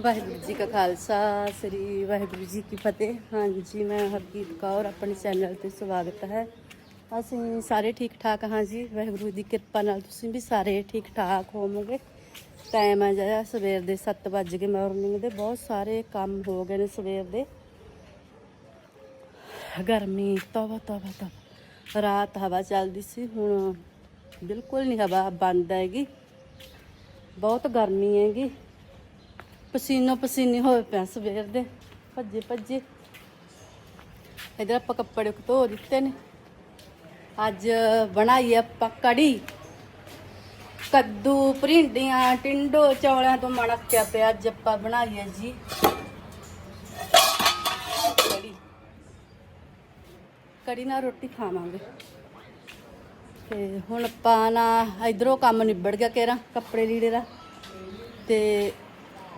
ਵਾਹਿਗੁਰੂ ਜੀ ਕਾ ਖਾਲਸਾ, ਸ੍ਰੀ ਵਾਹਿਗੁਰੂ ਜੀ ਕੀ ਫਤਿਹ। ਹਾਂਜੀ ਮੈਂ ਹਰਦੀਪ ਕੌਰ, ਆਪਣੇ ਚੈਨਲ ਤੇ ਸਵਾਗਤ ਹੈ। ਅਸੀਂ ਸਾਰੇ ਠੀਕ ਠਾਕ ਹਾਂ ਜੀ। ਵਾਹਿਗੁਰੂ ਦੀ ਕਿਰਪਾ ਨਾਲ ਤੁਸੀਂ ਵੀ ਸਾਰੇ ਠੀਕ ਠਾਕ ਹੋਵੋਗੇ। ਟਾਈਮ ਆ ਜਿਹੜਾ, ਸਵੇਰ ਦੇ 7 ਵਜ ਗਏ ਮਾਰਨਿੰਗ ਦੇ। ਬਹੁਤ ਸਾਰੇ ਕੰਮ ਹੋ ਗਏ ਨੇ ਸਵੇਰ ਦੇ। ਗਰਮੀ, ਤਵਾ ਤਵਾ ਤਵਾ। ਰਾਤ ਹਵਾ ਚੱਲਦੀ ਸੀ, ਹੁਣ ਬਿਲਕੁਲ ਨਹੀਂ ਹਵਾ ਬੰਦ ਹੈਗੀ। ਬਹੁਤ ਗਰਮੀ ਹੈਗੀ। ਪਸੀਨੋ ਪਸੀਨੀ ਹੋਏ ਪਿਆ ਸਵੇਰ ਦੇ। ਭੱਜੇ ਭੱਜੇ। ਇਧਰ ਆਪਾਂ ਕੱਪੜੇ ਧੋ ਦਿੱਤੇ ਨੇ। ਅੱਜ ਬਣਾਈ ਆਪਾਂ ਕੜੀ। ਕੱਦੂ ਭਰਿੰਡੀਆਂ ਟਿੰਡੋ ਚੌਲਿਆਂ ਤੋਂ ਮਣਕਿਆ ਪਿਆ। ਅੱਜ ਆਪਾਂ ਬਣਾਈ ਹੈ ਜੀ ਕੜੀ। ਕੜੀ ਨਾਲ ਰੋਟੀ ਖਾਵਾਂਗੇ। ਤੇ ਹੁਣ ਆਪਾਂ ਨਾ ਇਧਰੋਂ ਕੰਮ ਨਿਬੜ ਗਿਆ ਕੇਰਾ, ਕੱਪੜੇ ਲੀੜੇ ਦਾ। ਤੇ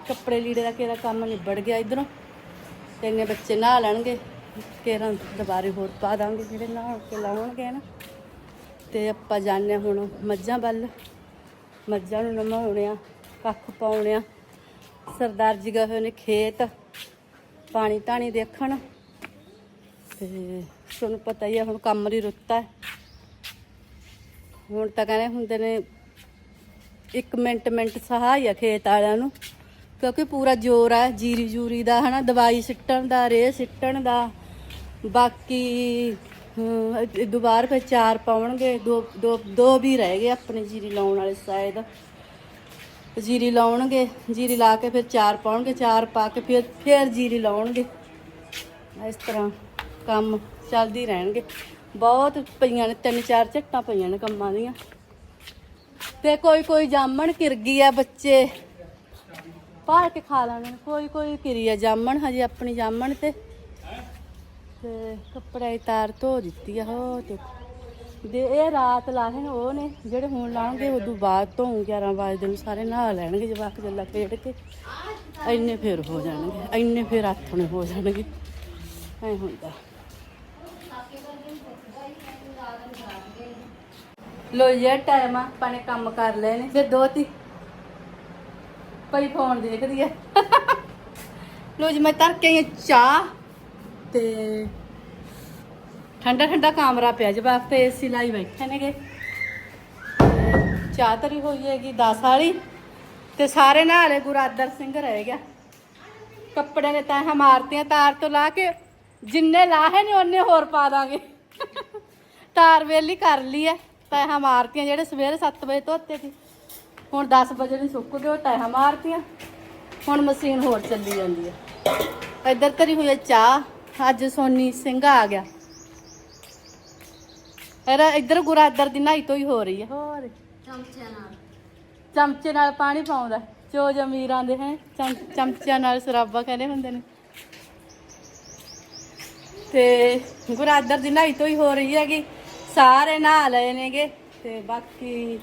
ਕੱਪੜੇ ਲੀੜੇ ਦਾ ਕਿਹੜਾ ਕੰਮ ਨਿਬੜ ਗਿਆ ਇਧਰੋਂ। ਤੇ ਇੰਨੇ ਬੱਚੇ ਨਹਾ ਲੈਣਗੇ ਕੇਰਾ ਦੁਬਾਰੇ ਹੋਰ ਪਾ ਦਾਂਗੇ, ਜਿਹੜੇ ਨਹਾ ਕੇ ਲਾਉਣਗੇ ਨਾ ਤੇ ਆਪਾਂ ਜਾਣੇ ਹੁਣ ਮੱਝਾਂ ਵੱਲ। ਮੱਝਾਂ ਨੂੰ ਨਮਾਉਣੇ ਆ, ਕੱਖ ਪਾਉਣੇ ਆ। ਸਰਦਾਰ ਜੀ ਗਏ ਹੋਏ ਨੇ ਖੇਤ, ਪਾਣੀ ਧਾਣੀ ਦੇਖਣ। ਤੇ ਤੁਹਾਨੂੰ ਪਤਾ ਹੀ ਆ, ਹੁਣ ਕੰਮ ਦੀ ਰੁੱਤ ਹੈ ਹੁਣ ਤਾਂ ਕਹਿੰਦੇ ਹੁੰਦੇ ਨੇ, ਇੱਕ ਮਿੰਟ ਮਿੰਟ ਸਹਾਈ ਆ ਖੇਤ ਵਾਲਿਆਂ ਨੂੰ। ਕਿਉਂਕਿ ਪੂਰਾ ਜ਼ੋਰ ਆ ਜੀਰੀ ਜੂਰੀ ਦਾ ਹਨਾ ਦਵਾਈ ਸਿੱਟਣ ਦਾ ਰੇ ਸਿੱਟਣ ਦਾ। ਬਾਕੀ ਹਮ, ਇਹ ਦੁਬਾਰ ਫਿਰ ਚਾਰ ਪਾਉਣਗੇ ਦੋ ਦੋ ਦੋ ਵੀ ਰਹਿ ਗਏ ਆਪਣੇ ਜੀਰੀ ਲਾਉਣ ਵਾਲੇ ਸ਼ਾਇਦ। ਜੀਰੀ ਲਾਉਣਗੇ ਜੀਰੀ ਲਾ ਕੇ ਫਿਰ ਚਾਰ ਪਾਉਣਗੇ ਚਾਰ ਪਾ ਕੇ ਫਿਰ ਫਿਰ ਜੀਰੀ ਲਾਉਣਗੇ। ਇਸ ਤਰ੍ਹਾਂ ਕੰਮ ਚੱਲਦੀ ਰਹਿਣਗੇ। ਬਹੁਤ ਪਈਆਂ ਨੇ ਤਿੰਨ ਚਾਰ ਝੱਟਾਂ ਪਈਆਂ ਨੇ ਕੰਮਾਂ ਦੀਆਂ। ਤੇ ਕੋਈ ਕੋਈ ਜਾਮਣ ਕਿਰ ਗਈ ਆ ਬੱਚੇ। ਭਾਲ ਕੇ ਖਾ ਲੈਣੇ ਕੋਈ ਕੋਈ ਕਿਰੀ ਆ ਜਾਮਣ, ਹਜੇ ਆਪਣੀ ਜਾਮਣ ਤੇ। ਤੇ ਕੱਪੜੇ ਦੀ ਤਾਰ ਧੋ ਦਿੱਤੀ ਆ, ਹੋ ਦੇਖੋ ਦੇ ਇਹ ਰਾਤ ਲਾਹੇ ਉਹ ਨੇ, ਜਿਹੜੇ ਹੁਣ ਲਾਣਗੇ ਉਦੋਂ ਬਾਅਦ ਤੋਂ 11 ਵਜੇ ਨੂੰ ਸਾਰੇ ਨਹਾ ਲੈਣਗੇ, ਜਵਾਕ ਜੱਲਾ ਖੇਡ ਕੇ। ਇੰਨੇ ਫੇਰ ਹੋ ਜਾਣਗੇ, ਇੰਨੇ ਫੇਰ ਆਥਣੇ ਹੋ ਜਾਣਗੇ। ਐ ਹੁੰਦਾ। ਲੋ ਇਹ ਟਾਈਮ ਆ, ਆਪਾਂ ਨੇ ਕੰਮ ਕਰ ਲੈਣੇ ਫਿਰ ਦੋ ਤੀ ਫੋਨ ਦੇਖਦੀ ਆ। ਲੋ ਜੀ, ਮੈਂ ਤਰ ਕੇ ਆਈ ਹਾਂ ਚਾਹ ਤੇ ਠੰਡਾ ਠੰਡਾ ਕਮਰਾ ਪਿਆ ਜਵਾਕ ਤੇ ਏਸੀ ਲਾਈ ਬੈਠੇ ਨੇਗੇ। ਤੇ ਚਾਹ ਤਰੀ ਹੋਈ ਹੈਗੀ 10 ਵਾਲੀ ਤੇ ਸਾਰੇ ਨਾਲੇ ਗੁਰਾਦਰ ਸਿੰਘ ਰਹਿ ਗਿਆ। ਕੱਪੜੇ ਨੇ ਤਾਂ ਮਾਰਤੀਆਂ ਤਾਰ ਤੋਂ ਲਾ ਕੇ, ਜਿੰਨੇ ਲਾਹੇ ਨੇ ਉਹਨੇ ਹੋਰ ਪਾ ਦਾਂਗੇ। ਤਾਰ ਵੇਲੀ ਕਰ ਲਈ ਐ ਤੈਹਾਂ ਮਾਰਤੀਆਂ ਜਿਹੜੇ ਸਵੇਰੇ 7 ਵਜੇ ਧੋਤੇ ਸੀ। ਹੁਣ 10 ਵਜੇ ਨੂੰ ਸੁੱਕ ਗਏ ਉਹ ਤੈਹਾਂ ਮਾਰਤੀਆਂ। ਹੁਣ ਮਸ਼ੀਨ ਹੋਰ ਚੱਲੀ ਜਾਂਦੀ ਐ ਇੱਧਰ ਤਰੀ ਹੋਈ ਐ ਚਾਹ ਅੱਜ ਸੋਨੀ ਸਿੰਘ ਆ ਗਿਆ। ਇਹਦਾ ਇੱਧਰ ਗੁਰਾਦਰ ਦੀ ਨਹਾਈ ਤੋਂ ਹੀ ਹੋ ਰਹੀ ਐ ਹੋਰ। ਚਮਚੇ ਨਾਲ ਪਾਣੀ ਪਾਉਂਦਾ। ਚੋ ਜਮੀਰਾਂ ਦੇ ਹੈ ਚਮਚਿਆਂ ਨਾਲ ਸਰਾਬਾ ਕਹਿੰਦੇ ਹੁੰਦੇ ਨੇ। ਤੇ ਗੁਰਾਦਰ ਦੀ ਨਹਾਈ ਤੋਂ ਹੀ ਹੋ ਰਹੀ ਹੈਗੀ। ਸਾਰੇ ਨਹਾ ਲਏ ਨੇਗੇ ਤੇ ਬਾਕੀ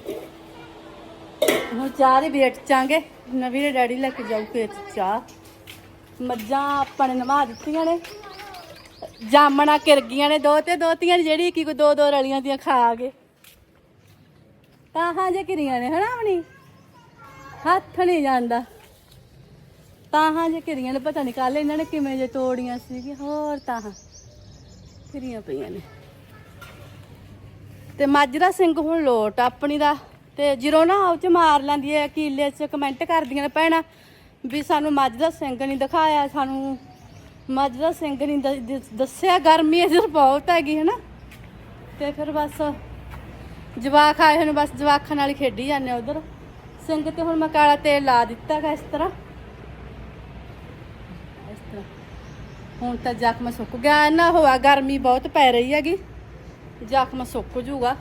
ਹੁਣ ਚਾਹ ਦੀ ਵੇਟ ਚਾਂਗੇ। ਨਵੀਂ ਦੇ ਡੈਡੀ ਲੈ ਕੇ ਜਾਊ ਖੇਤ ਚਾਹ। ਮੱਝਾਂ ਆਪਾਂ ਨੇ ਨਵਾ ਦਿੱਤੀਆਂ ਨੇ। ਜਾਮਣਾ ਕਿਰ ਗਈਆਂ ਨੇ। ਦੋ ਤੇ ਦੋਤੀਆਂ ਨੇ, ਜਿਹੜੀ ਕੀ ਕੋਈ ਦੋ ਦੋ ਰਲੀਆਂ ਦੀਆਂ ਖਾ ਗਏ। ਤਾਂ ਹਾਂ ਜੇ ਕਿਰੀਆਂ ਨੇ, ਹਨਾ ਆਪਣੀ? ਹੱਥ ਨਹੀਂ ਜਾਂਦਾ। ਤਾਂ ਹਾਂ ਜੇ ਕਿਰੀਆਂ ਨੇ, ਪਤਾ ਨਹੀਂ ਕੱਲ ਇਹਨਾਂ ਨੇ ਕਿਵੇਂ ਜੇ ਤੋੜੀਆਂ ਸੀਗੀਆਂ। ਹੋਰ ਤਾਂ ਕਿਰੀਆਂ ਪਈਆਂ ਨੇ। ਤੇ ਮਾਜਰਾ ਸਿੰਘ ਹੁਣ ਲੋਟ, ਆਪਣੀ ਦਾ ਤੇ ਜਦੋਂ ਨਾ ਉਹ ਚ ਮਾਰ ਲੈਂਦੀ ਹੈ, ਕੀਲੇ ਚ ਕਮੈਂਟ ਕਰਦੀਆਂ ਨੇ ਭੈਣਾਂ, ਵੀ ਸਾਨੂੰ ਮੱਝ ਦਾ ਸਿੰਘ ਨਹੀਂ ਦਿਖਾਇਆ, ਸਾਨੂੰ ਮਾਜਰਾ ਸਿੰਘ ਨਹੀਂ ਦ- ਦੱਸਿਆ, ਗਰਮੀ ਇਧਰ ਬਹੁਤ ਹੈਗੀ, ਹਨਾ? ਤੇ ਫਿਰ ਬਸ ਜਵਾਕ ਆਏ ਹੋਏ ਨੇ, ਬਸ ਜਵਾਕਾਂ ਨਾਲ ਹੀ ਖੇਡੀ ਜਾਂਦੇ ਉਧਰ। ਸਿੰਘ ਤੇ ਹੁਣ ਮੈਂ ਕਾਲਾ ਤੇਲ ਲਾ ਦਿੱਤਾ ਗਾ ਇਸ ਤਰ੍ਹਾਂ। ਇਸ ਤਰ੍ਹਾਂ। ਹੁਣ ਤਾਂ ਜ਼ਖਮ ਸੁੱਕ ਗਿਆ ਨਾ ਹੋਆ, ਗਰਮੀ ਬਹੁਤ ਪੈ ਰਹੀ ਹੈਗੀ। ਜ਼ਖਮ ਸੁੱਕ ਜੂਗਾ।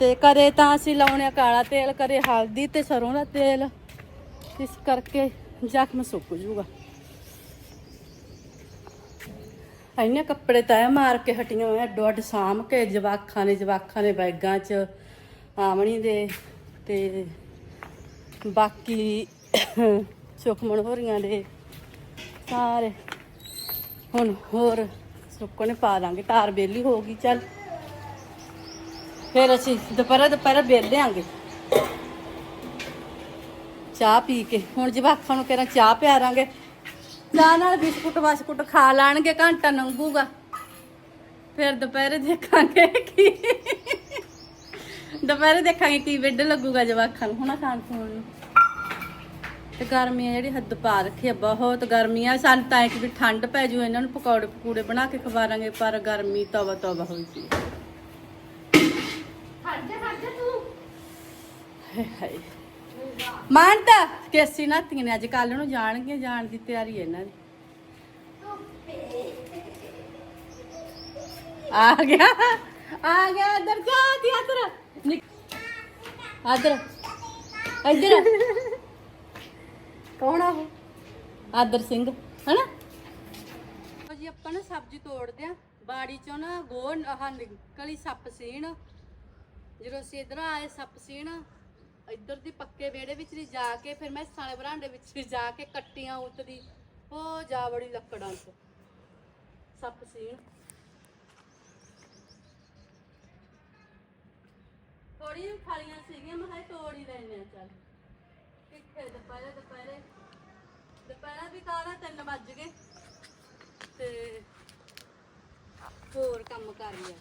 ਤੇ ਕਦੇ ਤਾਂ ਅਸੀਂ ਲਾਉਣੇ ਆ ਕਾਲਾ ਤੇਲ, ਕਦੇ ਹਲਦੀ ਤੇ ਸਰੋਂ ਦਾ ਤੇਲ। ਇਸ ਕਰਕੇ ਜ਼ਖਮ ਸੁੱਕ ਜੂਗਾ। ਇੰਨੇ ਕੱਪੜੇ ਤਾਂ ਮਾਰ ਕੇ ਹਟੀਆਂ ਹੋਈਆਂ ਅੱਡੋ ਅੱਡ ਸਾਂਭ ਕੇ ਜਵਾਖਾਂ ਨੇ ਜਵਾਖਾਂ ਨੇ ਬੈਗਾਂ 'ਚ ਆਵਣੀ ਦੇ ਤੇ ਬਾਕੀ ਸੁਖਮਣ ਹੋਰੀਆਂ ਦੇ ਸਾਰੇ। ਹੁਣ ਹੋਰ ਸੁੱਕਣੇ ਪਾ ਦਾਂਗੇ, ਤਾਰ ਬੇਲੀ ਹੋ ਗਈ, ਚੱਲ। ਫਿਰ ਅਸੀਂ ਦੁਪਹਿਰਾ ਦੁਪਹਿਰਾ ਬੇਲ ਲਿਆਂਗੇ ਚਾਹ ਪੀ ਕੇ। ਹੁਣ ਜਵਾਕਾਂ ਨੂੰ ਕਿਹੜਾ ਚਾਹ ਪਿਆਰਾਂਗੇ। ਚਾਹ ਨਾਲ ਬਿਸਕੁਟ ਵਾਸਕੁਟ ਖਾ ਲਾਣਗੇ, ਘੰਟਾ ਲੰਘੂਗਾ। ਫਿਰ ਦੁਪਹਿਰੇ ਦੇਖਾਂਗੇ ਕੀ ਦੁਪਹਿਰੇ ਦੇਖਾਂਗੇ ਕੀ ਵਿੱਡ ਲੱਗੂਗਾ ਜਵਾਕਾਂ ਨੂੰ, ਹੁਣਾ ਖਾਣ ਖੂਣ ਨੂੰ। ਤੇ ਗਰਮੀ ਆ ਜਿਹੜੀ ਹੱਦ ਪਾ ਰੱਖੀ ਆ, ਬਹੁਤ ਗਰਮੀ ਆ। ਸਾਨੂੰ ਤਾਂ ਇੱਕ ਵੀ ਠੰਡ ਪੈ ਜੂ, ਇਹਨਾਂ ਨੂੰ ਪਕੌੜੇ ਪਕੂੜੇ ਬਣਾ ਕੇ ਖਵਾਰਾਂਗੇ, ਪਰ ਗਰਮੀ ਤਵਾ ਤਵਾ ਹੋਈ ਸੀ ਖੜ ਜਾ ਖੜ ਜਾ ਤੂੰ ਹਾਏ ਮਾਨਤਾ ਕੇਸੀ ਨਾਤੀਆਂ ਨੇ ਅੱਜ ਕੱਲ ਨੂੰ ਜਾਣਗੀਆਂ, ਜਾਣ ਦੀ ਤਿਆਰੀ ਹੈ ਇਹਨਾਂ ਦੀ। ਆ ਗਿਆ ਆ ਗਿਆ ਇੱਧਰ, ਜਾ ਦੀ ਇੱਧਰ। ਆਦਰ ਇੱਧਰ ਕੌਣ ਆ ਉਹ? ਆਦਰ ਸਿੰਘ, ਹਨਾ? ਜੀ, ਆਪਾਂ ਨਾ ਸਬਜ਼ੀ ਤੋੜਦੇ ਆ ਬਾੜੀ ਚੋਂ ਨਾ ਗੋ ਆਹ ਨਿਕਲੀ ਸੱਪ ਸੀਣ। ਜਦੋਂ ਅਸੀਂ ਇਧਰ ਆਏ ਸੱਪ ਸੀਣ ਇੱਧਰ ਦੀ ਪੱਕੇ ਵਿਹੜੇ ਵਿੱਚ ਦੀ ਜਾ ਕੇ, ਫਿਰ ਮੈਂ ਸਾਲੇ ਬਰਾਂਡੇ ਵਿੱਚ ਵੀ ਜਾ ਕੇ ਕੱਟੀਆਂ ਉੱਤਦੀ ਉਹ ਜਾ ਬੜੀ ਲੱਕੜਾਂ 'ਚ। ਸੱਪ ਸੀਣ ਥੋੜੀ ਫਲੀਆਂ ਸੀਗੀਆਂ, ਮੈਂ ਕਿਹਾ ਤੋੜ ਹੀ ਲੈਣੇ ਆ, ਚੱਲ। ਕਿੱਥੇ ਦੁਪਹਿਰੇ ਦੁਪਹਿਰੇ। ਦੁਪਹਿਰਾ ਵੀ ਕਾਹਦਾ 3 ਵੱਜ ਗਏ। ਤੇ ਹੋਰ ਕੰਮ ਕਰ ਲਿਆ।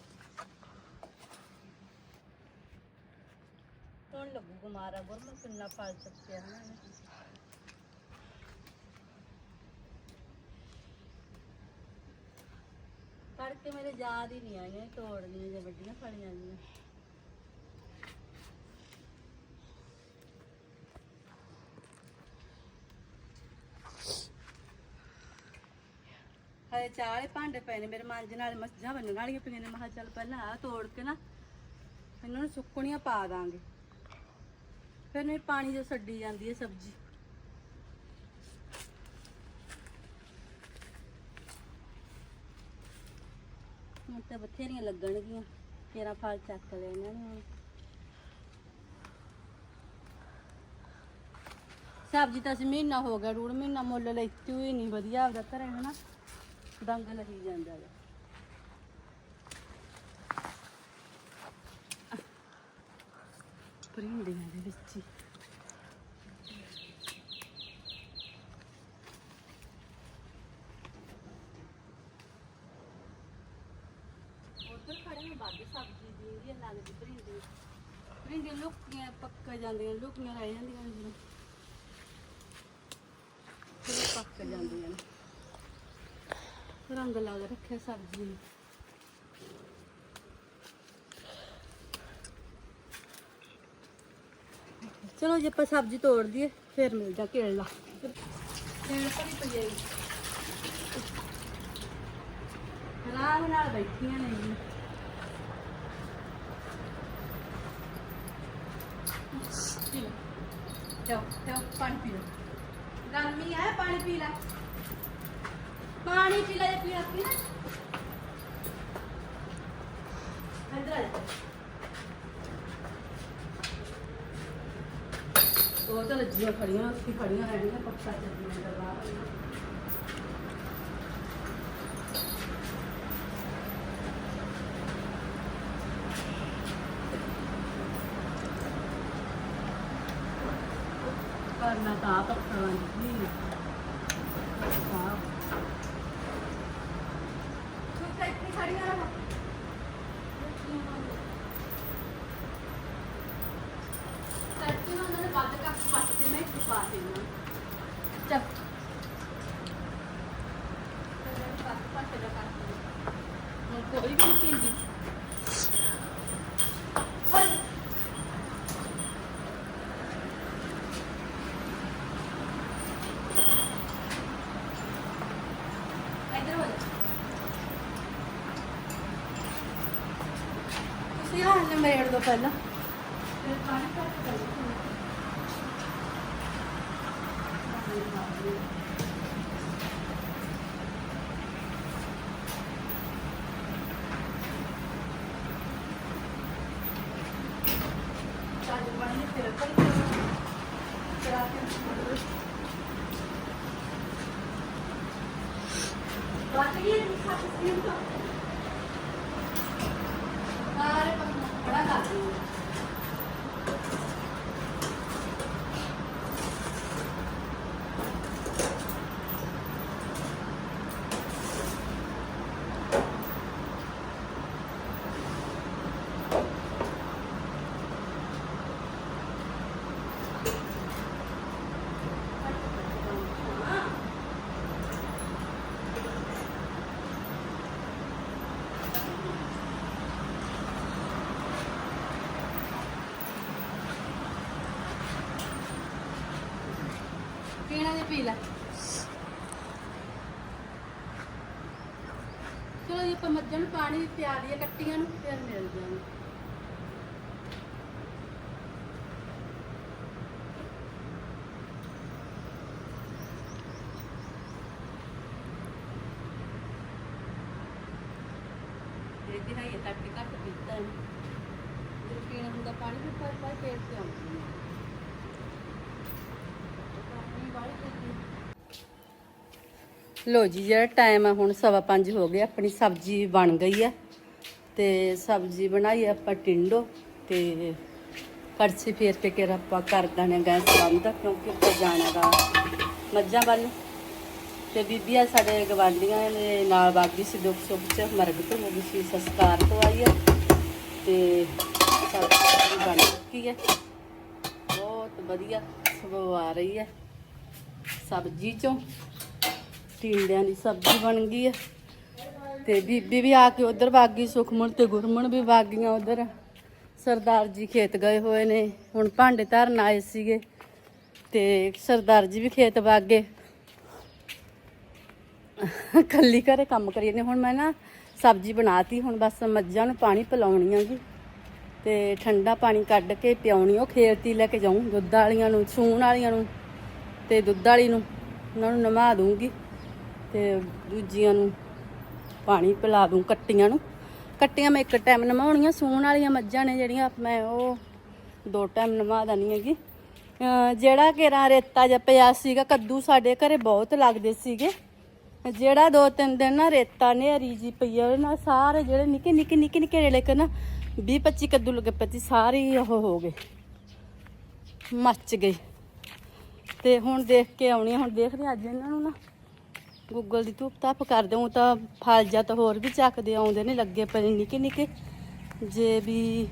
ਕੌਣ ਲੱਗੂ ਕੁਮਾਰਾ ਗੁਰਮੁਖ ਕਿੰਨਾ ਫਲ ਚੱਕਿਆ ਹਨਾ ਇਹਨੇ। ਤੜਕੇ ਮੇਰੇ ਯਾਦ ਹੀ ਨਹੀਂ ਆਈਆਂ ਤੋੜਨੀਆਂ ਜਾਂ ਵੱਡੀਆਂ ਫਲੀਆਂ ਜੀਆਂ ਹਏ ਚਾਲੇ ਭਾਂਡੇ ਪਏ ਨੇ ਮੇਰੇ ਮਾਂਜੇ ਨਾਲ ਮੱਝਾਂ ਬੰਨਣ ਵਾਲੀਆਂ ਪਈਆਂ ਨੇ ਮੈਂ ਕਿਹਾ ਚੱਲ ਪਹਿਲਾਂ ਆ ਤੋੜ ਕੇ ਨਾ ਇਹਨਾਂ ਨੂੰ ਸੁੱਕਣੀਆਂ ਪਾ ਦਾਂਗੇ ਫਿਰ ਨਹੀਂ ਪਾਣੀ ਜੋ ਛੱਡੀ ਜਾਂਦੀ ਹੈ ਸਬਜ਼ੀ। ਹੁਣ ਤਾਂ ਬਥੇਰੀਆਂ ਲੱਗਣਗੀਆਂ, ਤੇਰਾ ਫਲ ਚੱਕ ਲੈ ਨੇ ਸਬਜ਼ੀ ਤਾਂ ਅਸੀਂ ਮਹੀਨਾ ਹੋ ਗਿਆ ਡੂੜ ਮਹੀਨਾ ਮੁੱਲ ਲੈਤੀ ਹੋਈ ਨਹੀਂ ਵਧੀਆ ਆਪਦਾ ਘਰੇ, ਹਨਾ? ਦੰਗ ਲੱਗੀ ਜਾਂਦਾ ਵਾ ਪਰਿੰਦੀਆਂ ਦੇ ਵਿੱਚ ਹੀ। ਉਧਰ ਖੜੇ ਨੇ ਬਾਗੇ ਸਬਜ਼ੀ ਦੀ ਜਿਹੜੀ ਲੱਗਦੀ ਪਰਿੰਦੀ ਪਰਿੰਦੀ ਲੁਕੀਆਂ ਪੱਕ ਜਾਂਦੀਆਂ, ਲੁਕੀਆਂ ਰਹਿ ਜਾਂਦੀਆਂ ਨੇ। ਫਿਰ ਪੱਕ ਜਾਂਦੀਆਂ ਨੇ। ਰੰਗ ਲਾ ਕੇ ਰੱਖਿਆ ਸਬਜ਼ੀ ਨੂੰ। ਚਲੋ ਜੇ ਆਪਾਂ ਸਬਜ਼ੀ ਤੋੜ ਦਈਏ ਫਿਰ ਮਿਲਦਾ ਕੇਲਾ ਕੇਲ ਭਰੀ ਪਈ ਹੈ ਆਰਾਮ ਨਾਲ ਬੈਠੀਆਂ ਨੇ ਜੀ ਚਲੋ ਜਾਓ ਜਾਓ ਪਾਣੀ ਪੀ ਲਓ ਗਰਮੀ ਹੈ ਪਾਣੀ ਪੀ ਲੈ ਪਾਣੀ ਪੀ ਲੈ ਜੇ ਪੀਣਾ ਪੀਣਾ ਇੱਧਰ ਆ ਜਾ ਉਹ ਤਾਂ ਲੱਜੀਆਂ ਖੜੀਆਂ, ਉੱਥੇ ਖੜੀਆਂ ਰਹਿਣੀਆਂ ਪੱਕਾ ਚੱਲਦੀਆਂ ਦਰਬਾਰ ਕਰਨਾ ਤਾਂ ਆਪ ਪੱਕਾ ਨਹੀਂ ਤੂੰ ਤਾਂ ਇੱਥੇ ਖੜੀਆਂ ਰਹੋ ਤੇ ਮੈਂ ਇੱਥੇ ਤੁਸੀਂ ਮੇਰੇ ਤੋਂ ਪਹਿਲਾਂ। いいね。ਨੂੰ ਪਾਣੀ ਪਿਆ ਦਈਏ ਕੱਟੀਆਂ ਨੂੰ ਫਿਰ ਮਿਲ ਜਾਵਾਂਗੇ ਇਹ ਦਿਹਾਈ ਤੱਕ ਘੱਟ ਪੀਤਾ ਹੈ ਜੇ ਪੀਣਾ ਹੁੰਦਾ ਪਾਣੀ ਫਿਰ ਪਰ ਪਰ ਪੇਟ ਤੇ ਆਉਂਦੀ ਹੈ ਪਾਣੀ ਵਾਲੀ ਪੀਤੀ ਲੋ ਜੀ, ਜਿਹੜਾ ਟਾਈਮ ਆ ਹੁਣ ਸਵਾ ਪੰਜ ਹੋ ਗਿਆ ਆਪਣੀ ਸਬਜ਼ੀ ਬਣ ਗਈ ਆ। ਤੇ ਸਬਜ਼ੀ ਬਣਾਈ ਆਪਾਂ ਟਿੰਡੋ ਤੇ ਕੜਛੀ ਫੇਰ ਕੇ ਕੇ ਆਪਾਂ ਕਰ ਦਾਣੇ ਗੈਸ ਬੰਦ, ਕਿਉਂਕਿ ਉੱਪਰ ਜਾਣਾ ਦਾ ਮੱਝਾਂ ਵੱਲ। ਤੇ ਬੀਬੀਆਂ ਸਾਡੇ ਗਵਾਂਢੀਆਂ ਦੇ ਨਾਲ ਬਾਗੀ ਸੀ ਦੁੱਖ ਸੁੱਖ ਚ, ਮਰਗ ਤੋਂ ਹੋ ਗਈ ਸੀ, ਸੰਸਕਾਰ ਤੋਂ ਆਈ ਆ। ਤੇ ਸਬਜ਼ੀ ਬਣ ਚੁੱਕੀ ਹੈ ਬਹੁਤ ਵਧੀਆ ਸਬੋ ਆ ਰਹੀ ਹੈ ਸਬਜ਼ੀ ਚੋਂ। ਟਿੰਡਿਆਂ ਦੀ ਸਬਜ਼ੀ ਬਣ ਗਈ ਆ। ਤੇ ਬੀਬੀ ਵੀ ਆ ਕੇ ਉਧਰ ਗਈ, ਸੁਖਮਨ ਤੇ ਗੁਰਮਨ ਵੀ ਬਾਗੀਆਂ ਉਧਰ। ਸਰਦਾਰ ਜੀ ਖੇਤ ਗਏ ਹੋਏ ਨੇ, ਹੁਣ ਭਾਂਡੇ ਧਰਨ ਆਏ ਸੀਗੇ। ਤੇ ਸਰਦਾਰ ਜੀ ਵੀ ਖੇਤ ਬਾਗੇ ਕੱਲੀ ਘਰੇ ਕੰਮ ਕਰੀ ਨੇ, ਹੁਣ ਮੈਂ ਨਾ ਸਬਜ਼ੀ ਬਣਾਤੀ, ਹੁਣ ਬਸ ਮੱਝਾਂ ਨੂੰ ਪਾਣੀ ਪਿਲਾਉਣੀ ਆਗੀ ਤੇ ਠੰਡਾ ਪਾਣੀ ਕੱਢ ਕੇ ਪਿਆਉਣੀ ਉਹ ਖੇਤ ਹੀ ਲੈ ਕੇ ਜਾਊਂ, ਦੁੱਧ ਵਾਲੀਆਂ ਨੂੰ, ਸੂਣ ਵਾਲੀਆਂ ਨੂੰ ਤੇ ਦੁੱਧ ਵਾਲੀ ਨੂੰ, ਉਹਨਾਂ ਨੂੰ ਨਵਾ ਦੂੰਗੀ ਤੇ ਦੂਜੀਆਂ ਨੂੰ ਪਾਣੀ ਪਿਲਾ ਦੂੰ ਕੱਟੀਆਂ ਨੂੰ। ਕੱਟੀਆਂ ਮੈਂ ਇੱਕ ਟਾਈਮ ਨਵਾਉਣੀਆਂ, ਸੂਣ ਵਾਲੀਆਂ ਮੱਝਾਂ ਨੇ ਜਿਹੜੀਆਂ ਮੈਂ ਉਹ ਦੋ ਟਾਈਮ ਨਵਾ ਦਣੀ ਹੈਗੀ। ਜਿਹੜਾ ਘੇਰਾ ਰੇਤਾ ਜਿਹਾ ਪਿਆ ਸੀਗਾ, ਕੱਦੂ ਸਾਡੇ ਘਰੇ ਬਹੁਤ ਲੱਗਦੇ ਸੀਗੇ। ਜਿਹੜਾ ਦੋ ਤਿੰਨ ਦਿਨ ਨਾ ਰੇਤਾ ਨੇਰੀ ਜੀ ਪਈ ਆ, ਉਹਦੇ ਨਾਲ ਸਾਰੇ ਜਿਹੜੇ ਨਿੱਕੇ ਨਿੱਕੇ ਨਿੱਕੇ ਨਿੱਕੇ ਰੇਲੇ ਕੇ ਨਾ 20 25 ਕੱਦੂ ਲੱਗੇ ਪਤੀ ਸਾਰੇ ਉਹ ਹੋ ਗਏ। ਮੱਚ ਗਏ। ਤੇ ਹੁਣ ਦੇਖ ਕੇ ਆਉਣੀ ਹੁਣ ਦੇਖਦੇ ਆ ਅੱਜ ਇਹਨਾਂ ਨੂੰ ਨਾ। ਗੂਗਲ ਦੀ ਧੂਪ ਧਾਪ ਕਰ ਹਾਂ ਤਾਂ ਫਲ ਜਾਂ ਤਾਂ ਹੋਰ ਵੀ ਚੱਕਦੇ ਆਉਂਦੇ ਨੇ ਲੱਗੇ ਪਏ ਨਿੱਕੇ ਨਿੱਕੇ। ਜੇ ਵੀ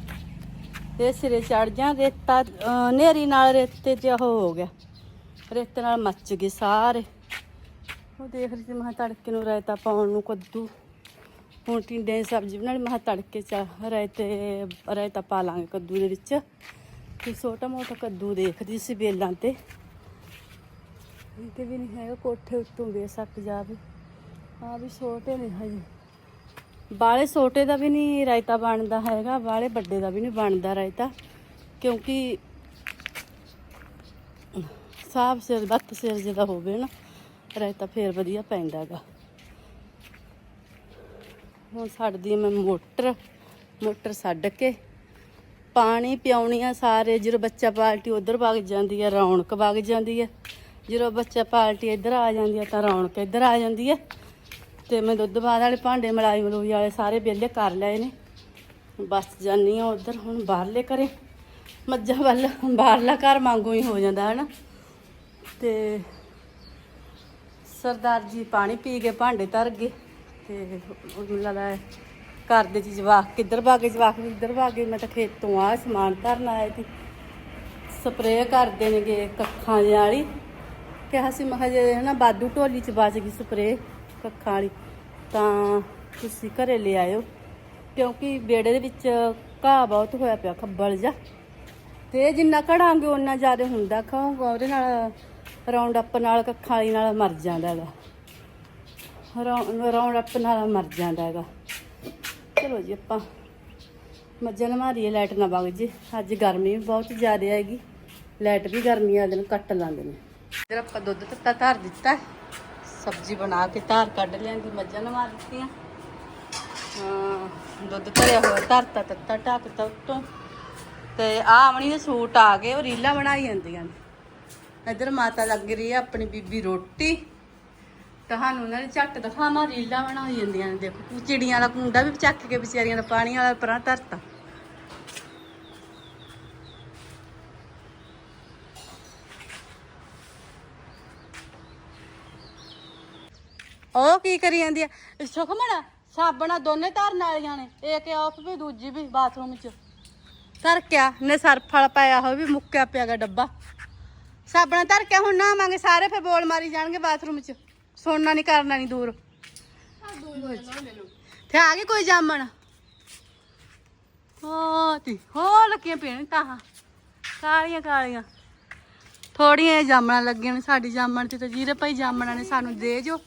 ਇਹ ਸਿਰੇ ਚੜ ਜਾਂ ਰੇਤਾ, ਅਹ ਨੇਰੀ ਨਾਲ ਰੇਤੇ ਜਿਹਾ ਉਹ ਹੋ ਗਿਆ। ਰੇਤੇ ਨਾਲ ਮੱਚ ਗਏ ਸਾਰੇ। ਉਹ ਦੇਖ ਰਹੀ ਸੀ ਮਹਾ ਤੜਕੇ ਨੂੰ ਰਾਇਤਾ ਪਾਉਣ ਨੂੰ ਕੱਦੂ। ਹੁਣ ਟਿੰਡੇ ਦੀ ਸਬਜ਼ੀ ਬਣਾਣੀ ਮਹਾ ਤੜਕੇ ਚ ਰਾਇਤੇ, ਰਾਇਤਾ ਪਾ ਲਾਂਗੇ ਕੱਦੂ ਦੇ ਵਿੱਚ। ਤੇ ਛੋਟਾ ਮੋਟਾ ਕੱਦੂ ਦੇਖਦੀ ਸੀ ਬੇਲਾਂ ਤੇ। ਤੇ ਵੀ ਨਹੀਂ ਹੈਗਾ, ਕੋਠੇ ਉੱਤੋਂ ਬੇਸਕ ਜਾਵੇ। ਆ ਵੀ ਛੋਟੇ ਨੇ ਹਜੇ। ਬਾਲੇ ਛੋਟੇ ਦਾ ਵੀ ਨਹੀਂ ਰਾਇਤਾ ਬਣਦਾ ਹੈਗਾ ਬਾਲੇ ਵੱਡੇ ਦਾ ਵੀ ਨਹੀਂ ਬਣਦਾ ਰਾਇਤਾ, ਕਿਉਂਕਿ ਸਾਫ਼ ਸਿਰ ਬੱਤ ਸਿਰ ਜਿਹਦਾ ਹੋਵੇ ਨਾ, ਰਾਇਤਾ ਫੇਰ ਵਧੀਆ ਪੈਂਦਾ ਹੈਗਾ। ਹੁਣ ਛੱਡਦੀ ਹਾਂ ਮੈਂ ਮੋਟਰ ਮੋਟਰ ਛੱਡ ਕੇ। ਪਾਣੀ ਪਿਆਉਣੀ ਆ ਸਾਰੇ, ਜਦੋਂ ਬੱਚਾ ਪਾਲਟੀ ਉਧਰ ਵਗ ਜਾਂਦੀ ਹੈ ਰੌਣਕ ਵਗ ਜਾਂਦੀ ਹੈ ਜਦੋਂ ਬੱਚਾ ਪਾਲਟੀ ਇੱਧਰ ਆ ਜਾਂਦੀ ਹੈ ਤਾਂ ਰੌਣਕ ਇੱਧਰ ਆ ਜਾਂਦੀ ਹੈ ਤੇ ਮੈਂ ਦੁੱਧ ਬਾਦ ਵਾਲੇ ਭਾਂਡੇ ਮਲਾਈ ਮਲੂਈ ਵਾਲੇ ਸਾਰੇ ਵਿਹਲੇ ਕਰ ਲਏ ਨੇ। ਬਸ ਜਾਨੀ ਆ ਉਧਰ, ਹੁਣ ਬਾਹਰਲੇ ਘਰੇ। ਮੱਝਾਂ ਵੱਲ ਬਾਹਰਲਾ ਘਰ ਵਾਂਗੂ ਹੀ ਹੋ ਜਾਂਦਾ ਹੈ ਨਾ ਤੇ ਸਰਦਾਰ ਜੀ ਪਾਣੀ ਪੀ ਕੇ ਭਾਂਡੇ ਧਰ ਗਏ। ਤੇ ਉਹ ਮੈਨੂੰ ਲੱਗਦਾ ਘਰ ਦੇ ਜੀ ਜਵਾਕ ਕਿੱਧਰ ਭਾਗੇ, ਜਵਾਕ ਵੀ ਇੱਧਰ ਭਾਗੇ। ਮੈਂ ਤਾਂ ਖੇਤ ਤੋਂ ਆ ਸਮਾਨ ਧਰਨ ਆਏ ਸੀ। ਸਪਰੇਅ ਕਰਦੇ ਨੇਗੇ ਕੱਖਾਂ ਜਿਹੀ ਵਾਲੀ। ਕਿਹਾ ਸੀ, ਮੈਂ ਹਜੇ ਨਾ ਬਾਦੂ ਢੋਲੀ ਚ ਬਚ ਗਈ ਸਪਰੇਅ ਕੱਖਾਂ ਵਾਲੀ, ਤਾਂ ਤੁਸੀਂ ਘਰੇ ਲੈ ਆਇਓ। ਕਿਉਂਕਿ ਵਿਹੜੇ ਦੇ ਵਿੱਚ ਘਾਹ ਬਹੁਤ ਹੋਇਆ ਪਿਆ ਖੱਬਲ ਜਾ ਤੇ ਜਿੰਨਾ ਘੜਾਂਗੇ ਓਨਾ ਜ਼ਿਆਦਾ ਹੁੰਦਾ ਖਾਊਗਾ ਉਹਦੇ ਨਾਲ ਰਾਉਂਡ ਅਪ ਨਾਲ ਕੱਖਾਂ ਵਾਲੀ ਨਾਲ ਮਰ ਜਾਂਦਾ ਹੈਗਾ। ਰਾਉਂਡ ਅਪ ਨਾਲ ਮਰ ਜਾਂਦਾ ਹੈਗਾ। ਚਲੋ ਜੀ, ਆਪਾਂ ਮੱਝਾਂ ਨੂੰ ਮਾਰੀਏ ਲਾਈਟ ਨਾ ਵਗ ਜੇ। ਅੱਜ ਗਰਮੀ ਵੀ ਬਹੁਤ ਜ਼ਿਆਦਾ ਹੈਗੀ। ਲਾਈਟ ਵੀ ਗਰਮੀ ਵਾਲੇ ਦਿਨ ਕੱਟ ਲਾਉਂਦੇ ਨੇ। ਇਧਰ ਆਪਾਂ ਦੁੱਧ ਤੱਤਾ ਧਰ ਦਿੱਤਾ ਸਬਜ਼ੀ ਬਣਾ ਕੇ ਧਾਰ ਕੱਢ ਲਿਆਂਦੀ ਮੱਝਾਂ ਨੂੰ ਮਾਰ ਦਿੱਤੀਆਂ। ਹਾਂ, ਦੁੱਧ ਧਰਿਆ ਹੋਇਆ ਧਰਤਾ ਤੱਤਾ ਢੱਕ ਢੱਕਤਾ ਉੱਤੋਂ। ਤੇ ਆ ਆਮਣੀ ਦੇ ਸੂਟ ਆ ਗਏ, ਉਹ ਰੀਲਾਂ ਬਣਾਈ ਜਾਂਦੀਆਂ ਨੇ। ਇੱਧਰ ਮਾਤਾ ਲੱਗ ਰਹੀ ਹੈ ਆਪਣੀ ਬੀਬੀ ਰੋਟੀ। ਤੁਹਾਨੂੰ ਉਹਨਾਂ ਨੇ ਝੱਟ ਦਿਖਾਵਾਂ, ਰੀਲਾਂ ਬਣਾਈ ਜਾਂਦੀਆਂ ਨੇ। ਦੇਖੋ, ਚਿੜੀਆਂ ਦਾ ਕੁੰਡਾ ਵੀ ਚੱਕ ਕੇ ਵਿਚਾਰੀਆਂ ਦਾ ਪਾਣੀ ਵਾਲਾ ਪਰਾਂ ਧਰਤਾ। ਉਹ ਕੀ ਕਰੀ ਜਾਂਦੀ ਆ? ਸੁਖਮਣ, ਸਾਬਣਾ ਦੋਨੇ ਧਰਨ ਵਾਲੀਆਂ ਨੇ। ਇੱਕ ਆਫ ਵੀ, ਦੂਜੀ ਵੀ, ਬਾਥਰੂਮ 'ਚ। ਧਰ ਕਿਆ ਨੇ ਸਰਫ ਵਾਲਾ ਪਾਇਆ ਹੋਇਆ ਵੀ ਮੁੱਕਿਆ ਪਿਆਗਾ ਡੱਬਾ। ਸਾਬਣਾ ਧਰ ਕੇ ਹੁਣ ਨਾਵਾਂਗੇ ਸਾਰੇ ਫੇ ਬੋਲ ਮਾਰੀ ਜਾਣਗੇ ਬਾਥਰੂਮ 'ਚ। ਸੁਣਨਾ ਨਹੀਂ ਕਰਨਾ ਨਹੀਂ ਦੂਰ। ਤੇ ਆ ਗਈ ਕੋਈ ਜਾਮਣ? ਹੋ ਤੀ ਹੋ ਲੱਗੀਆਂ ਪੀਣ ਤਾਂ ਕਾਲੀਆਂ ਕਾਲੀਆਂ। ਥੋੜੀਆਂ ਜਿਹੀਆਂ ਜਾਮਣਾਂ ਲੱਗੀਆਂ ਨੇ, ਸਾਡੀ ਜਾਮਣ ਤੇ ਤਾਂ ਜੀਰੇ ਭਾਈ ਜਾਮਣਾਂ ਨੇ ਸਾਨੂੰ ਦੇ ਜੋ।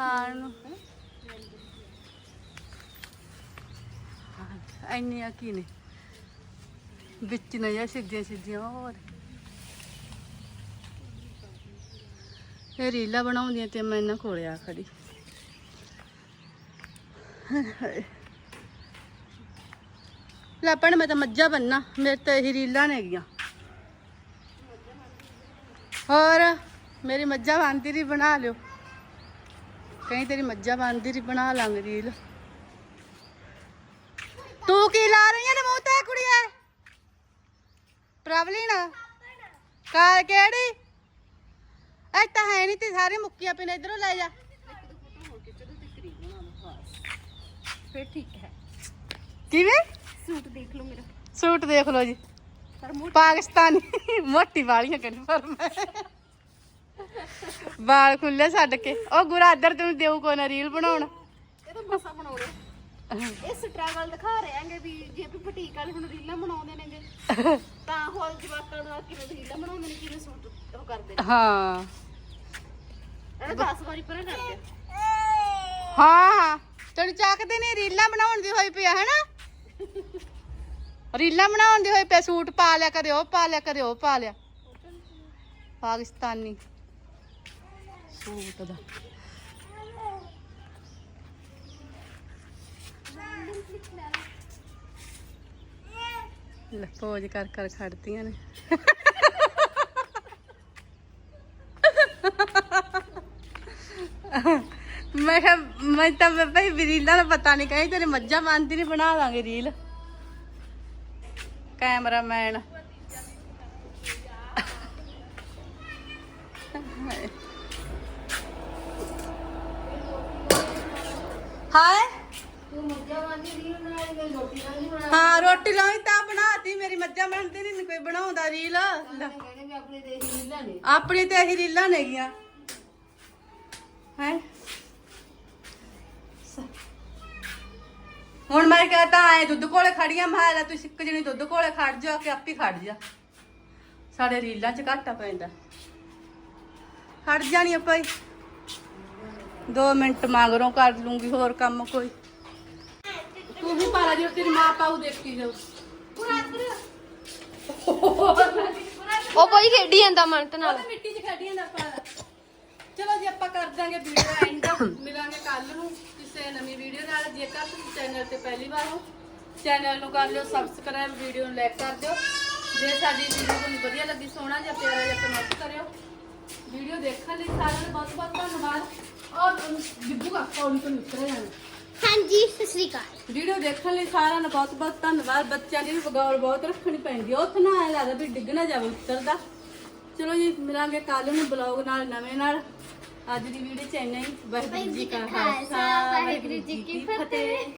ਖਾਣ ਇੰਨੀਆਂ ਕੀ ਨੇ। ਵਿੱਚ ਨਾ ਜਾਂ ਸਿੱਧੀਆਂ ਸਿੱਧੀਆਂ, ਹੋਰ। ਇਹ ਰੀਲਾ ਬਣਾਉਂਦੀਆਂ ਤੇ ਮੈਂ ਇਹਨਾਂ ਕੋਲੇ ਆ ਖੜੀ। ਲੱਪਣ ਮੈਂ ਤਾਂ ਮੱਝਾਂ ਬੰਨਾ ਮੇਰੇ ਤਾਂ ਇਹ ਰੀਲਾਂ ਨੇ ਹੈਗੀਆਂ ਹੋਰ, ਮੇਰੀ ਮੱਝਾਂ ਬੰਦੀ ਰੀ ਬਣਾ ਲਿਓ। ਕਹੀਂ ਤੇਰੀ ਮੱਝਾਂ ਬੰਦੀ ਰੀ ਬਣਾ ਲਾਂਗੇ ਰੀਲ। ਤੂੰ ਕੀ ਲਾ ਰਹੀ ਹੈ ਨੇ ਮੂੰਹ ਤੇ ਕੁੜੀਏ? ਪ੍ਰਵਲੀਨ ਕਾਰ ਕਿਹੜੀ? ਐ ਤਾਂ ਹੈ ਨਹੀਂ ਤੇ ਸਾਰੇ ਮੁੱਕੀਆਂ ਪੀਨੇ ਇਧਰੋਂ ਲੈ ਜਾ। ਫਿਰ ਠੀਕ ਹੈ। ਕਿਵੇਂ? ਸੂਟ ਦੇਖ ਲਓ ਮੇਰਾ। ਸੂਟ ਦੇਖ ਲਓ ਜੀ। ਪਾਕਿਸਤਾਨੀ ਮੋਟੀ ਵਾਲੀਆਂ ਕਹਿੰਦੇ ਪਰ ਮੈਂ। ਵਾਲ ਖੁੱਲੇ ਛੱਡ ਕੇ। ਉਹ ਗੁਰਾਦਰ ਤੈਨੂੰ ਦੇਉ ਕੋ ਨਾ ਰੀਲ ਬਣਾਉਣ। ਇਹ ਤਾਂ ਮਸਾ ਬਣਾਉਣੇ। ਇਹ ਸਟਰਗਲ ਦਿਖਾ ਰਹੇ ਆਂਗੇ ਵੀ ਜੇ ਵੀ ਬੁਟੀਕ ਵਾਲੇ ਹੁਣ ਰੀਲਾਂ ਬਣਾਉਂਦੇ ਨੇਗੇ ਤਾਂ ਹੋਰ ਜਵਾਕਾਂ ਨੂੰ ਕਿਵੇਂ ਰੀਲਾਂ ਬਣਾਉਂਦੇ ਨੇ ਕਿਵੇਂ ਸੂਟ ਉਹ ਕਰਦੇ ਨੇ। ਹਾਂ। ਇਹ 10 ਵਾਰੀ ਪਰਾਂ ਕਰਦੇ ਹਾਂ ਹਾਂ। ਤੈਨੂੰ ਚੱਕਦੇ ਨੇ ਰੀਲਾਂ ਬਣਾਉਣ ਦੀ ਹੋਈ ਪਿਆ ਹੈਨਾ? ਰੀਲਾਂ ਬਣਾਉਣ ਦੀ ਹੋਈ ਪਿਆ ਸੂਟ ਪਾ ਲਿਆ ਉਹ ਪਾ ਲਿਆ ਉਹ ਪਾ ਲਿਆ। ਪਾਕਿਸਤਾਨੀ। ਸੂਟ ਦਾ ਲੈ ਪੋਜ ਕਰ ਕਰ ਖੜਦੀਆਂ ਨੇ ਮੈਂ ਕਿਹਾ ਮੈਂ ਤਾਂ ਭਾਈ ਰੀਲਾਂ ਦਾ ਪਤਾ ਨਹੀਂ ਕਹੀ ਤੇਰੇ ਮੱਝਾਂ ਬੰਦੀ ਨਹੀਂ ਬਣਾ ਲਾਂਗੇ ਰੀਲ ਕੈਮਰਾਮੈਨ ਹਾਏ ਤੂੰ ਮੁੱਝਾਂ ਵਾਂਦੀ ਰੀਲ ਬਣਾਈ ਮੈਂ ਰੋਟੀ ਨਾਲ ਨਹੀਂ ਬਣਾ ਹਾਂ ਰੋਟੀ ਲਾਈ ਤਾਂ ਮੱਝਾਂ ਬਣਦੀ ਨਹੀਂ ਕੋਈ ਬਣਾਉਂਦਾ ਰੀਲ। ਲੈ। ਕਹਿੰਦੇ ਵੀ ਆਪਣੇ ਦੇਸ਼ ਦੀ ਰੀਲਾਂ ਨੇ। ਆਪਣੀ ਤੇ ਇਹੀ ਰੀਲਾਂ ਨੇਗੀਆਂ। ਹੈ? ਹੁਣ ਮੈਂ ਕਹਤਾ ਆਏ ਦੁੱਧ ਕੋਲੇ ਖੜੀਆਂ ਮੈਂ ਲੈ ਤੂੰ ਇੱਕ ਜਣੀ ਦੁੱਧ ਕੋਲੇ ਖੜ ਜਾ ਕਿ ਆਪੀ ਖੜ ਜਾ। ਸਾਡੇ ਰੀਲਾਂ 'ਚ ਘਾਟਾ ਪੈਂਦਾ। ਖੜ ਜਾਣੀ ਆਪਾਂ ਹੀ 2 ਮਿੰਟ ਮਗਰੋਂ ਕਰ ਲੂੰਗੀ ਹੋਰ ਕੰਮ ਕੋਈ। ਤੂੰ ਵੀ ਪਾਲਾ ਜੋ ਤੇਰੀ ਮਾਂ ਪਾਉ ਦੇਖੀ ਜਾਓ ਉਹ ਕੋਈ ਖੇਡੀ ਜਾਂਦਾ ਮਨਤ ਨਾਲ। ਉਹ ਮਿੱਟੀ 'ਚ ਖੇਡੀਆਂ ਦਾ ਪਾਲਾ ਚਲੋ ਜੀ, ਆਪਾਂ ਕਰ ਦਾਂਗੇ ਵੀਡੀਓ ਐਂਡ ਮਿਲਾਂਗੇ ਕੱਲ ਨੂੰ ਕਿਸੇ ਨਵੀਂ ਵੀਡੀਓ ਨਾਲ। ਜੇਕਰ ਤੁਸੀਂ ਚੈਨਲ ਤੇ ਪਹਿਲੀ ਵਾਰ ਹੋ ਚੈਨਲ ਨੂੰ ਕਰ ਲਿਓ ਸਬਸਕ੍ਰਾਈਬ ਵੀਡੀਓ ਨੂੰ ਲਾਈਕ ਕਰ ਦਿਓ। ਜੇ ਸਾਡੀ ਵੀਡੀਓ ਤੁਹਾਨੂੰ ਵਧੀਆ ਲੱਗੀ, ਸੋਹਣਾ ਜਿਹਾ ਪਿਆਰਾ ਜਿਹਾ ਕਮੈਂਟ ਕਰਿਓ। ਵੀਡੀਓ ਦੇਖਣ ਲਈ ਸਾਰਿਆਂ ਦਾ ਬਹੁਤ ਬਹੁਤ ਧੰਨਵਾਦ। ਔਰ ਜਿੱਬੂ ਕਾ ਕੌਣ ਤੋਂ ਨਿਕਲ ਜਾਣਾ ਹਾਂਜੀ ਸਤਿ ਸ੍ਰੀ ਅਕਾਲ। ਵੀਡੀਓ ਦੇਖਣ ਲਈ ਸਾਰਿਆਂ ਦਾ ਬਹੁਤ ਬਹੁਤ ਧੰਨਵਾਦ। ਬੱਚਿਆਂ ਦੀ ਵੀ ਬਗੌਰ ਬਹੁਤ ਰੱਖਣੀ ਪੈਂਦੀ ਆ ਉੱਥੇ ਨਾ ਐ ਲੱਗਦਾ ਵੀ ਡਿੱਗ ਨਾ ਜਾਵੇ ਉੱਤਰਦਾ। ਚਲੋ ਜੀ ਮਿਲਾਂਗੇ ਕੱਲ ਨੂੰ ਬਲੌਗ ਨਾਲ ਨਵੇਂ ਨਾਲ। ਅੱਜ ਦੀ ਵੀਡੀਓ ਚ ਇੰਨਾ ਹੀ। ਵਾਹਿਗੁਰੂ ਜੀ ਕਾ ਖਾਲਸਾ ਵਾਹਿਗੁਰੂ ਜੀ ਕੀ ਫਤਿਹ।